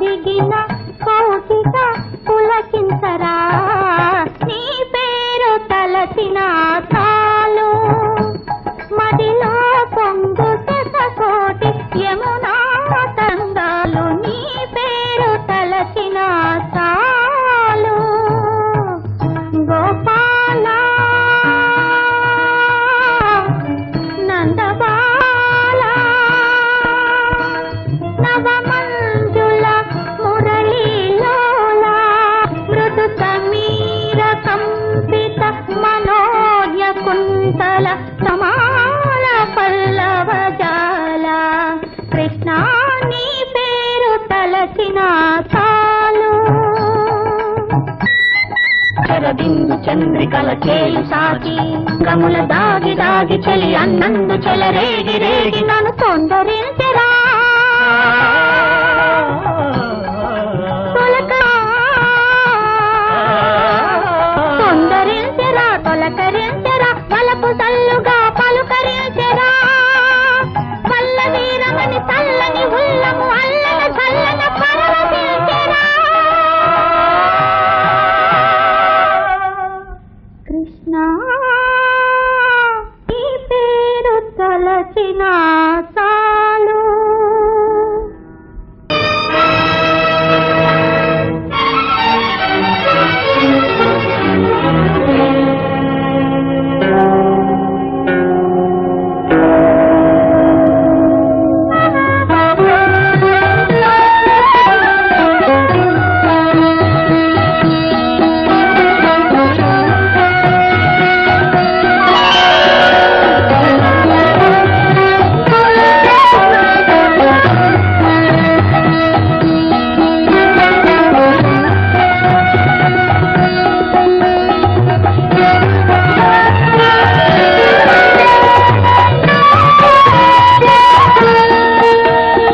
ఒదిగిన కౌశిక పులకించరా చంద్రికల చేయి సాచి గముల దాగి దాగి చెలి అన్నందు చెలరేగి రేగి నన్ను తొందరించే না